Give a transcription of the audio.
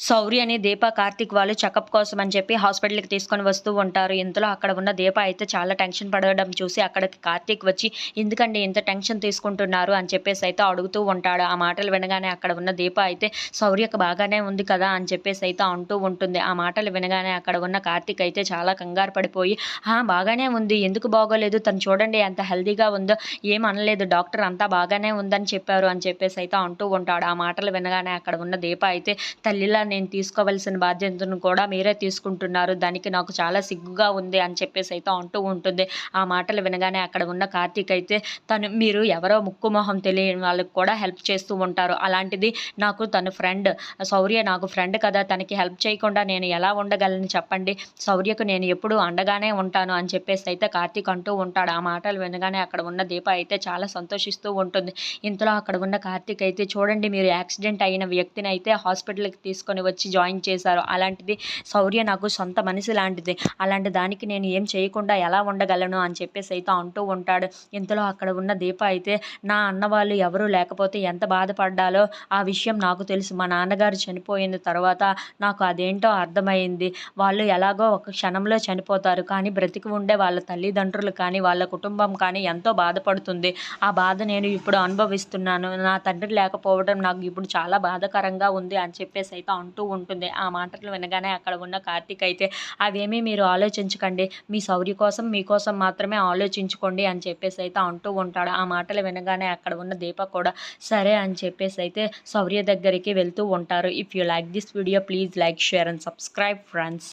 శౌర్య అని దీప కార్తిక్ వాళ్ళు చెకప్ కోసం అని చెప్పి హాస్పిటల్కి తీసుకొని వస్తూ ఉంటారు. ఇంతలో అక్కడ ఉన్న దీప అయితే చాలా టెన్షన్ పడడం చూసి అక్కడికి కార్తిక్ వచ్చి ఎందుకండి ఇంత టెన్షన్ తీసుకుంటున్నారు? అని చెప్పేసి అయితే అడుగుతూ ఉంటాడు. ఆ మాటలు వినగానే అక్కడ ఉన్న దీప అయితే సౌర్యకు బాగానే ఉంది కదా? అని చెప్పేసి అయితే అంటూ ఉంటుంది. ఆ మాటలు వినగానే అక్కడ ఉన్న కార్తిక్ అయితే చాలా కంగారు పడిపోయి బాగానే ఉంది. ఎందుకు బాగోలేదు? తను చూడండి ఎంత హెల్దీగా ఉందో. ఏం అనలేదు. డాక్టర్ అంతా బాగానే ఉందని చెప్పారు. అని చెప్పేసి అయితే అంటూ ఉంటాడు. ఆ మాటలు వినగానే అక్కడ ఉన్న దీప అయితే తల్లిలా నేను తీసుకోవాల్సిన బాధ్యతను కూడా మీరే తీసుకుంటున్నారు. దానికి నాకు చాలా సిగ్గుగా ఉంది అని చెప్పేసి అయితే అంటూ ఉంటుంది. ఆ మాటలు వినగానే అక్కడ ఉన్న కార్తీక్ అయితే తను మీరు ఎవరో ముక్కు మొహం తెలియని వాళ్ళకి కూడా హెల్ప్ చేస్తూ ఉంటారు. అలాంటిది నాకు తన ఫ్రెండ్ శౌర్య నాకు ఫ్రెండ్ కదా తనకి హెల్ప్ చేయకుండా నేను ఎలా ఉండగలను చెప్పండి? శౌర్యకు నేను ఎప్పుడూ అండగానే ఉంటాను అని చెప్పేసి అయితే కార్తీక్ అంటూ ఉంటాడు. ఆ మాటలు వినగానే అక్కడ ఉన్న దీప అయితే చాలా సంతోషిస్తూ ఉంటుంది. ఇంతలో అక్కడ ఉన్న కార్తీక్ అయితే చూడండి మీరు యాక్సిడెంట్ అయిన వ్యక్తిని అయితే హాస్పిటల్కి తీసుకొని వచ్చి జాయిన్ చేశారు. అలాంటిది శౌర్య నాకు సొంత మనిషి లాంటిది. అలాంటి దానికి నేను ఏం చేయకుండా ఎలా ఉండగలను? అని చెప్పేసి అయితే అంటూ ఉంటాడు. ఇంతలో అక్కడ ఉన్న దీప అయితే నా అన్న వాళ్ళు ఎవరూ లేకపోతే ఎంత బాధపడ్డాలో ఆ విషయం నాకు తెలుసు. మా నాన్నగారు చనిపోయిన తర్వాత నాకు అదేంటో అర్థమైంది. వాళ్ళు ఎలాగో ఒక క్షణంలో చనిపోతారు. కానీ బ్రతికి ఉండే వాళ్ళ తల్లిదండ్రులు కానీ వాళ్ళ కుటుంబం కానీ ఎంతో బాధపడుతుంది. ఆ బాధ నేను ఇప్పుడు అనుభవిస్తున్నాను. నా తండ్రి లేకపోవడం నాకు ఇప్పుడు చాలా బాధాకరంగా ఉంది అని చెప్పేసి అయితే అంటూ ఉంటుంది. ఆ మాటలు వినగానే అక్కడ ఉన్న కార్తీక్ అయితే అవేమీ మీరు ఆలోచించకండి. మీ శౌర్య కోసం మీకోసం మాత్రమే ఆలోచించుకోండి అని చెప్పేసి అయితే అంటూ ఉంటాడు. ఆ మాటలు వినగానే అక్కడ ఉన్న దీప కూడా సరే అని చెప్పేసి అయితే సౌర్య దగ్గరికి వెళ్తూ ఉంటారు. If you like this video please like share and subscribe friends